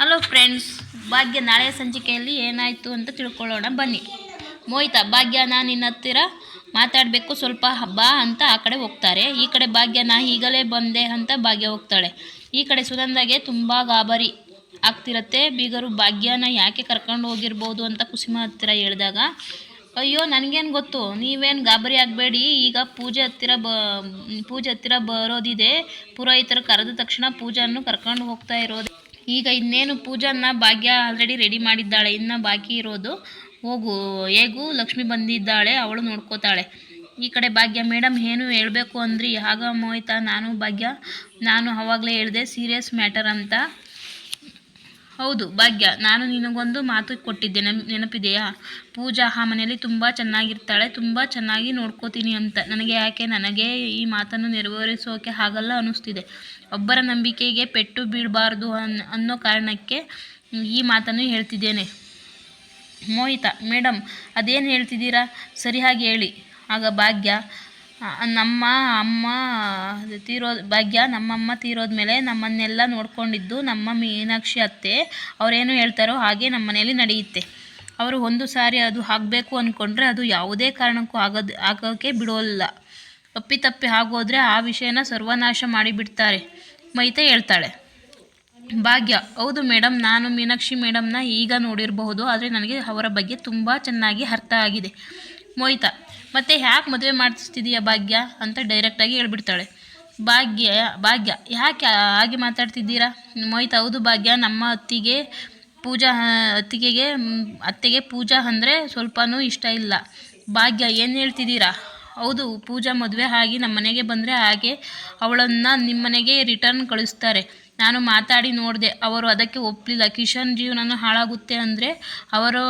Hello friends ಭಾಗ್ಯ ನಾಳೆ ಸಂಚಿಕೆಯಲ್ಲಿ ಏನಾಯಿತು ಅಂತ ತಿಳ್ಕೊಳ್ಳೋಣ, ಬನ್ನಿ. ಮೋಹಿತಾ, ಭಾಗ್ಯ ನಾನು ನಿನ್ನ ಹತ್ತಿರ ಮಾತಾಡಬೇಕು, ಸ್ವಲ್ಪ ಹಬ್ಬ ಅಂತ ಆ ಕಡೆ ಹೋಗ್ತಾರೆ. ಈ ಕಡೆ ಭಾಗ್ಯ ನಾ ಈಗಲೇ ಬಂದೆ ಅಂತ ಭಾಗ್ಯ ಹೋಗ್ತಾಳೆ. ಈ ಕಡೆ ಸುನಂದಾಗೆ ತುಂಬ ಗಾಬರಿ ಆಗ್ತಿರತ್ತೆ. ಬೀಗರು ಭಾಗ್ಯನ ಯಾಕೆ ಕರ್ಕೊಂಡು ಹೋಗಿರ್ಬೋದು ಅಂತ ಕುಸುಮ ಹತ್ತಿರ ಹೇಳಿದಾಗ, ಅಯ್ಯೋ, ನನಗೇನು ಗೊತ್ತು? ನೀವೇನು ಗಾಬರಿ ಆಗಬೇಡಿ. ಈಗ ಪೂಜೆ ಹತ್ತಿರ ಬ, ಪೂಜೆ ಹತ್ತಿರ ಬರೋದಿದೆ. ಪುರೋಹಿತರು ಕರೆದ ತಕ್ಷಣ ಪೂಜಾನ್ನು ಕರ್ಕೊಂಡು ಹೋಗ್ತಾ ಇರೋದು ಈಗ ಇನ್ನೇನು ಪೂಜಾನ ಭಾಗ್ಯ ಆಲ್ರೆಡಿ ರೆಡಿ ಮಾಡಿದ್ದಾಳೆ. ಇನ್ನು ಬಾಕಿ ಇರೋದು ಹೋಗು, ಹೇಗು ಲಕ್ಷ್ಮಿ ಬಂದಿದ್ದಾಳೆ, ಅವಳು ನೋಡ್ಕೋತಾಳೆ. ಈ ಕಡೆ ಭಾಗ್ಯ ಮೇಡಮ್ ಏನು ಹೇಳಬೇಕು ಅಂದ್ರಿ? ಆಗ ಮೋಯ್ತಾ ನಾನು ಭಾಗ್ಯ, ನಾನು ಆವಾಗಲೇ ಹೇಳಿದೆ ಸೀರಿಯಸ್ ಮ್ಯಾಟರ್ ಅಂತ. ಹೌದು, ಭಾಗ್ಯ. ನಾನು ನಿನಗೊಂದು ಮಾತು ಕೊಟ್ಟಿದ್ದೆ ನೆನಪಿದೆಯಾ? ಪೂಜಾ ಆ ಮನೆಯಲ್ಲಿ ತುಂಬ ಚೆನ್ನಾಗಿರ್ತಾಳೆ. ತುಂಬ ಚೆನ್ನಾಗಿ ನೋಡ್ಕೋತೀನಿ ಅಂತ. ನನಗೆ ಯಾಕೆ? ನನಗೆ ಈ ಮಾತನ್ನು ನೆರವೇರಿಸೋಕೆ ಆಗಲ್ಲ ಅನ್ನಿಸ್ತಿದೆ. ಒಬ್ಬರ ನಂಬಿಕೆಗೆ ಪೆಟ್ಟು ಬೀಳಬಾರ್ದು ಅನ್, ಅನ್ನೋ ಕಾರಣಕ್ಕೆ ಈ ಮಾತನ್ನು ಹೇಳ್ತಿದ್ದೇನೆ. ಮೋಹಿತಾ ಮೇಡಮ್ ಅದೇನು ಹೇಳ್ತಿದ್ದೀರಾ? ಸರಿಯಾಗಿ ಹೇಳಿ. ಆಗ ಭಾಗ್ಯ ನಮ್ಮ ಅಮ್ಮ ತೀರೋ ಭಾಗ್ಯ ನಮ್ಮಮ್ಮ ತೀರೋದ ಮೇಲೆ ನಮ್ಮನ್ನೆಲ್ಲ ನೋಡಿಕೊಂಡಿದ್ದು ನಮ್ಮ ಮೀನಾಕ್ಷಿ ಅತ್ತೆ. ಅವರೇನು ಹೇಳ್ತಾರೋ ಹಾಗೆ ನಮ್ಮ ಮನೆಯಲ್ಲಿ ನಡೆಯುತ್ತೆ. ಅವರು ಒಂದು ಸಾರಿ ಅದು ಆಗಬೇಕು ಅಂದ್ಕೊಂಡ್ರೆ ಅದು ಯಾವುದೇ ಕಾರಣಕ್ಕೂ ಆಗೋದು ಆಗೋಕ್ಕೆ ಬಿಡೋಲ್ಲ. ಅಪ್ಪಿತಪ್ಪಿ ಆಗೋದ್ರೆ ಆ ವಿಷಯನ ಸರ್ವನಾಶ ಮಾಡಿಬಿಡ್ತಾರೆ. ಮೈತೆ ಹೇಳ್ತಾಳೆ. ಭಾಗ್ಯ, ಹೌದು ಮೇಡಮ್ ನಾನು ಮೀನಾಕ್ಷಿ ಮೇಡಮ್ನ ಈಗ ನೋಡಿರಬಹುದು, ಆದರೆ ನನಗೆ ಅವರ ಬಗ್ಗೆ ತುಂಬ ಚೆನ್ನಾಗಿ ಅರ್ಥ ಆಗಿದೆ. ಮೋಹಿತ ಮತ್ತೆ ಯಾಕೆ ಮದುವೆ ಮಾಡಿಸ್ತಿದೀಯ ಭಾಗ್ಯ ಅಂತ ಡೈರೆಕ್ಟಾಗಿ ಹೇಳ್ಬಿಡ್ತಾಳೆ. ಭಾಗ್ಯ ಭಾಗ್ಯ, ಯಾಕೆ ಹಾಗೆ ಮಾತಾಡ್ತಿದ್ದೀರಾ? ಮೋಹಿತ್, ಹೌದು ಭಾಗ್ಯ, ನಮ್ಮ ಅತ್ತಿಗೆ ಪೂಜಾ, ಅತ್ತಿಗೆಗೆ, ಅತ್ತೆಗೆ ಪೂಜಾ ಅಂದರೆ ಸ್ವಲ್ಪನೂ ಇಷ್ಟ ಇಲ್ಲ. ಭಾಗ್ಯ, ಏನು ಹೇಳ್ತಿದ್ದೀರಾ? ಹೌದು, ಪೂಜಾ ಮದುವೆ ಆಗಿ ನಮ್ಮ ಮನೆಗೆ ಬಂದರೆ ಹಾಗೆ ಅವಳನ್ನು ನಿಮ್ಮ ಮನೆಗೆ ರಿಟರ್ನ್ ಕಳಿಸ್ತಾರೆ. ನಾನು ಮಾತಾಡಿ ನೋಡಿದೆ, ಅವರು ಅದಕ್ಕೆ ಒಪ್ಪಲಿಲ್ಲ ಕಿಶನ್ ಜೀವನನ ಹಾಳಾಗುತ್ತೆ ಅಂದರೆ ಅವರು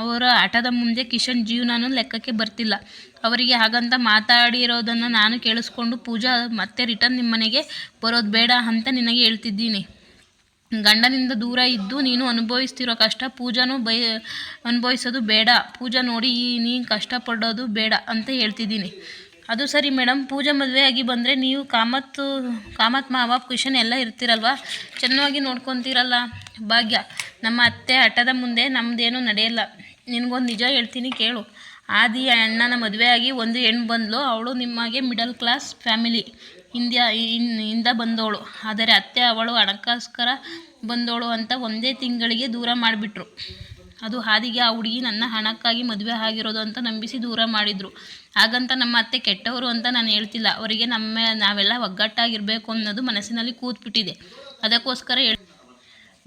ಅವರ ಆಟದ ಮುಂದೆ ಕಿಶನ್ ಜೀವನನೂ ಲೆಕ್ಕಕ್ಕೆ ಬರ್ತಿಲ್ಲ. ಅವರಿಗೆ ಹಾಗಂತ ಮಾತಾಡಿರೋದನ್ನು ನಾನು ಕೇಳಿಸ್ಕೊಂಡು ಪೂಜಾ ಮತ್ತೆ ರಿಟರ್ನ್ ನಿಮ್ಮ ಮನೆಗೆ ಬರೋದು ಬೇಡ ಅಂತ ನಿನಗೆ ಹೇಳ್ತಿದ್ದೀನಿ. ಗಂಡನಿಂದ ದೂರ ಇದ್ದು ನೀನು ಅನುಭವಿಸ್ತಿರೋ ಕಷ್ಟ ಪೂಜಾನೂ ಬೈ, ಅನುಭವಿಸೋದು ಬೇಡ. ಪೂಜಾ ನೋಡಿ ನೀನು ಕಷ್ಟಪಡೋದು ಬೇಡ ಅಂತ ಹೇಳ್ತಿದ್ದೀನಿ. ಅದು ಸರಿ ಮೇಡಮ್. ಪೂಜಾ ಆಗಿ ಬಂದರೆ ನೀವು ಕಾಮತ್ತು ಕಾಮತ್ ಮಾವ ಕ್ವಿಷನ್ ಎಲ್ಲ ಇರ್ತಿರಲ್ವಾ? ಚೆನ್ನಾಗಿ ನೋಡ್ಕೊತೀರಲ್ಲ. ಭಾಗ್ಯ, ನಮ್ಮ ಅತ್ತೆ ಹಠದ ಮುಂದೆ ನಮ್ಮದೇನು ನಡೆಯಲ್ಲ. ನಿನಗೊಂದು ನಿಜ ಹೇಳ್ತೀನಿ ಕೇಳು. ಆದಿ ಅಣ್ಣನ ಮದುವೆ ಆಗಿ ಒಂದು ಹೆಣ್ಣು ಬಂದಳು ಅವಳು ನಿಮಗೆ ಮಿಡಲ್ ಕ್ಲಾಸ್ ಫ್ಯಾಮಿಲಿ ಇಂದ್ಯಾ ಇಂದ ಬಂದವಳು. ಆದರೆ ಅತ್ತೆ, ಅವಳು ಹಣಕ್ಕೋಸ್ಕರ ಬಂದವಳು ಅಂತ ಒಂದೇ ತಿಂಗಳಿಗೆ ದೂರ ಮಾಡಿಬಿಟ್ರು. ಅದು ಹಾದಿಗೆ ಆ ಹುಡುಗಿ ನನ್ನ ಹಣಕ್ಕಾಗಿ ಮದುವೆ ಆಗಿರೋದು ಅಂತ ನಂಬಿಸಿ ದೂರ ಮಾಡಿದರು. ಹಾಗಂತ ನಮ್ಮ ಅತ್ತೆ ಕೆಟ್ಟವರು ಅಂತ ನಾನು ಹೇಳ್ತಿಲ್ಲ. ಅವರಿಗೆ ನಮ್ಮ ನಾವೆಲ್ಲ ಒಗ್ಗಟ್ಟಾಗಿರಬೇಕು ಅನ್ನೋದು ಮನಸ್ಸಿನಲ್ಲಿ ಕೂತ್ಬಿಟ್ಟಿದೆ. ಅದಕ್ಕೋಸ್ಕರ ಹೇಳ್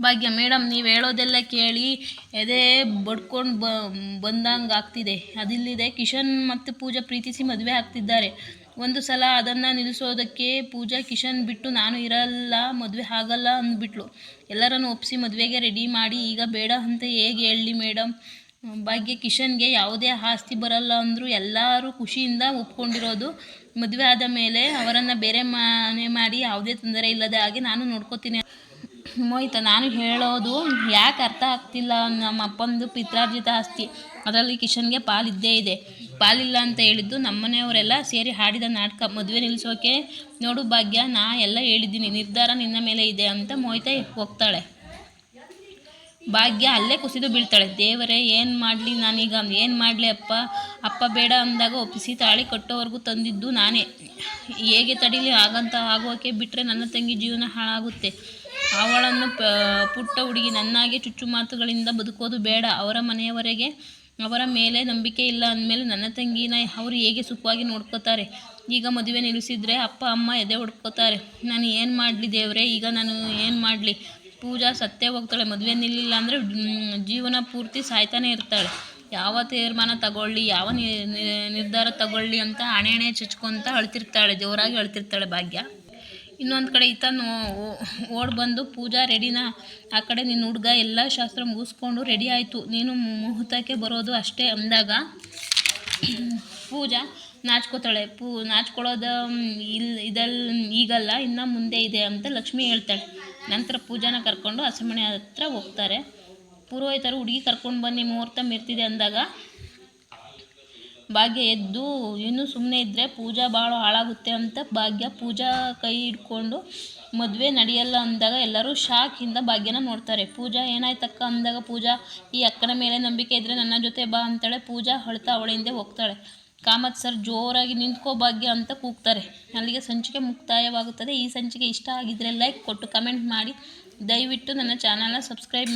ಭಾಗ್ಯ ಮೇಡಮ್ ನೀವು ಹೇಳೋದೆಲ್ಲ ಕೇಳಿ ಎದೆ ಬಡ್ಕೊಂಡು ಬ, ಬಂದಂಗೆ ಆಗ್ತಿದೆ. ಅದಿಲ್ಲಿದೆ ಕಿಶನ್ ಮತ್ತು ಪೂಜಾ ಪ್ರೀತಿಸಿ ಮದುವೆ ಆಗ್ತಿದ್ದಾರೆ. ಒಂದು ಸಲ ಅದನ್ನು ನಿಲ್ಲಿಸೋದಕ್ಕೆ ಪೂಜಾ ಕಿಶನ್ ಬಿಟ್ಟು, ನಾನು ಇರಲ್ಲ, ಮದುವೆ ಆಗಲ್ಲ ಅಂದ್ಬಿಟ್ಲು. ಎಲ್ಲರನ್ನು ಒಪ್ಪಿಸಿ ಮದುವೆಗೆ ರೆಡಿ ಮಾಡಿ, ಈಗ ಬೇಡ ಅಂತ ಹೇಗೆ ಹೇಳಲಿ ಮೇಡಮ್ ಭಾಗ್ಯ, ಕಿಶನ್ಗೆ ಯಾವುದೇ ಆಸ್ತಿ ಬರಲ್ಲ ಅಂದರೂ ಎಲ್ಲರೂ ಖುಷಿಯಿಂದ ಒಪ್ಕೊಂಡಿರೋದು. ಮದುವೆ ಆದ ಮೇಲೆ ಅವರನ್ನು ಬೇರೆ ಮನೆ ಮಾಡಿ, ಯಾವುದೇ ತೊಂದರೆ ಇಲ್ಲದೆ ಹಾಗೆ ನಾನು ನೋಡ್ಕೋತೀನಿ. ಮೋಹಿತ ನಾನು ಹೇಳೋದು ಯಾಕೆ ಅರ್ಥ ಆಗ್ತಿಲ್ಲ? ನಮ್ಮ ಅಪ್ಪಂದು ಪಿತ್ರಾರ್ಜಿತ ಆಸ್ತಿ. ಅದರಲ್ಲಿ ಕಿಶನ್ಗೆ ಪಾಲಿದ್ದೇ ಇದೆ. ಪಾಲಿಲ್ಲ ಅಂತ ಹೇಳಿದ್ದು ನಮ್ಮನೆಯವರೆಲ್ಲ ಸೇರಿ ಹಾಡಿದ ನಾಟಕ. ಮದುವೆ ನಿಲ್ಲಿಸೋಕೆ ನೋಡು ಭಾಗ್ಯ, ನಾ ಎಲ್ಲ ಹೇಳಿದ್ದೀನಿ. ನಿರ್ಧಾರ ನಿನ್ನ ಮೇಲೆ ಇದೆ ಅಂತ ಮೋಹಿತ ಹೋಗ್ತಾಳೆ. ಭಾಗ್ಯ ಅಲ್ಲೇ ಕುಸಿದು ಬೀಳ್ತಾಳೆ. ದೇವರೇ, ಏನು ಮಾಡಲಿ ನಾನೀಗ? ಏನು ಮಾಡಲಿ ಅಪ್ಪ? ಅಪ್ಪ ಬೇಡ ಅಂದಾಗ ಒಪ್ಪಿಸಿ ತಾಳಿ ಕಟ್ಟೋವರೆಗೂ ತಂದಿದ್ದು ನಾನೇ. ಹೇಗೆ ತಡೀಲಿ? ಹಾಗಂತ ಆಗೋಕೆ ಬಿಟ್ಟರೆ ನನ್ನ ತಂಗಿ ಜೀವನ ಹಾಳಾಗುತ್ತೆ. ಅವಳನ್ನು ಪುಟ್ಟ ಹುಡುಗಿ, ನನ್ನಾಗೆ ಚುಚ್ಚು ಮಾತುಗಳಿಂದ ಬದುಕೋದು ಬೇಡ. ಅವರ ಮನೆಯವರೆಗೆ ಅವರ ಮೇಲೆ ನಂಬಿಕೆ ಇಲ್ಲ ಅಂದಮೇಲೆ ನನ್ನ ತಂಗಿನ ಅವರು ಹೇಗೆ ಸುಖವಾಗಿ ನೋಡ್ಕೋತಾರೆ? ಈಗ ಮದುವೆ ನಿಲ್ಲಿಸಿದರೆ ಅಪ್ಪ, ಅಮ್ಮ ಎದೆ ಹೊಡ್ಕೋತಾರೆ. ನಾನು ಏನು ಮಾಡಲಿ ದೇವರೇ? ಈಗ ನಾನು ಏನು ಮಾಡಲಿ? ಪೂಜಾ ಸತ್ತೇ ಹೋಗ್ತಾಳೆ, ಮದುವೆ ನಿಲ್ಲಿಲ್ಲ ಅಂದರೆ ಜೀವನ ಪೂರ್ತಿ ಸಾಯ್ತಾನೆ ಇರ್ತಾಳೆ. ಯಾವ ತೀರ್ಮಾನ ತಗೊಳ್ಳಿ, ಯಾವ ನಿರ್ಧಾರ ತಗೊಳ್ಳಿ ಅಂತ ಹಣೆ ಹಣೆ ಚುಚ್ಕೊಂತ ಅಳ್ತಿರ್ತಾಳೆ, ಜೋರಾಗಿ ಅಳ್ತಿರ್ತಾಳೆ ಭಾಗ್ಯ. ಇನ್ನೊಂದು ಕಡೆ ಈತ ಓಡ್ ಬಂದು ಪೂಜಾ ರೆಡಿನ ಆ ಕಡೆ ನಿನ್ನ ಹುಡುಗ ಎಲ್ಲ ಶಾಸ್ತ್ರ ಮುಗಿಸ್ಕೊಂಡು ರೆಡಿ ಆಯಿತು, ನೀನು ಮುಹೂರ್ತಕ್ಕೆ ಬರೋದು ಅಷ್ಟೇ ಅಂದಾಗ ಪೂಜಾ ನಾಚ್ಕೋತಾಳೆ. ಪೂ, ನಾಚ್ಕೊಳ್ಳೋದು ಇಲ್ಲಿ ಇದಲ್ಲ ಈಗಲ್ಲ, ಇನ್ನು ಮುಂದೆ ಇದೆ ಅಂತ ಲಕ್ಷ್ಮಿ ಹೇಳ್ತಾಳೆ. ನಂತರ ಪೂಜಾನ ಕರ್ಕೊಂಡು ಹಸೆಮಣೆ ಹತ್ರ ಹೋಗ್ತಾರೆ. ಪುರೋಹಿತರು ಹುಡುಗಿ ಕರ್ಕೊಂಡು ಬನ್ನಿ, ಮುಹೂರ್ತ ಮಿರ್ತಿದೆ ಅಂದಾಗ ಭಾಗ್ಯ ಎದ್ದು ಇನ್ನೂ ಸುಮ್ಮನೆ ಇದ್ದರೆ ಪೂಜಾ ಭಾಳ ಹಾಳಾಗುತ್ತೆ ಅಂತ ಭಾಗ್ಯ ಪೂಜಾ ಕೈ ಹಿಡ್ಕೊಂಡು ಮದುವೆ ನಡೆಯಲ್ಲ ಅಂದಾಗ ಎಲ್ಲರೂ ಶಾಕಿಂದ ಭಾಗ್ಯನ ನೋಡ್ತಾರೆ. ಪೂಜಾ ಏನಾಯ್ತಕ್ಕ ಅಂದಾಗ ಪೂಜಾ, ಈ ಅಕ್ಕನ ಮೇಲೆ ನಂಬಿಕೆ ಇದ್ದರೆ ನನ್ನ ಜೊತೆ ಬಾ ಅಂತಾಳೆ. ಪೂಜಾ ಅಳ್ತಾ ಅವಳಿಂದೆ ಹೋಗ್ತಾಳೆ. ಕಾಮತ್ ಸರ್ ಜೋರಾಗಿ ನಿಂತ್ಕೋ ಭಾಗ್ಯ ಅಂತ ಕೂಗ್ತಾರೆ. ಅಲ್ಲಿಗೆ ಸಂಚಿಕೆ ಮುಕ್ತಾಯವಾಗುತ್ತದೆ. ಈ ಸಂಚಿಕೆ ಇಷ್ಟ ಆಗಿದ್ದರೆ ಲೈಕ್ ಕೊಟ್ಟು ಕಮೆಂಟ್ ಮಾಡಿ. ದಯವಿಟ್ಟು ನನ್ನ ಚಾನಲ್ನ ಸಬ್ಸ್ಕ್ರೈಬ್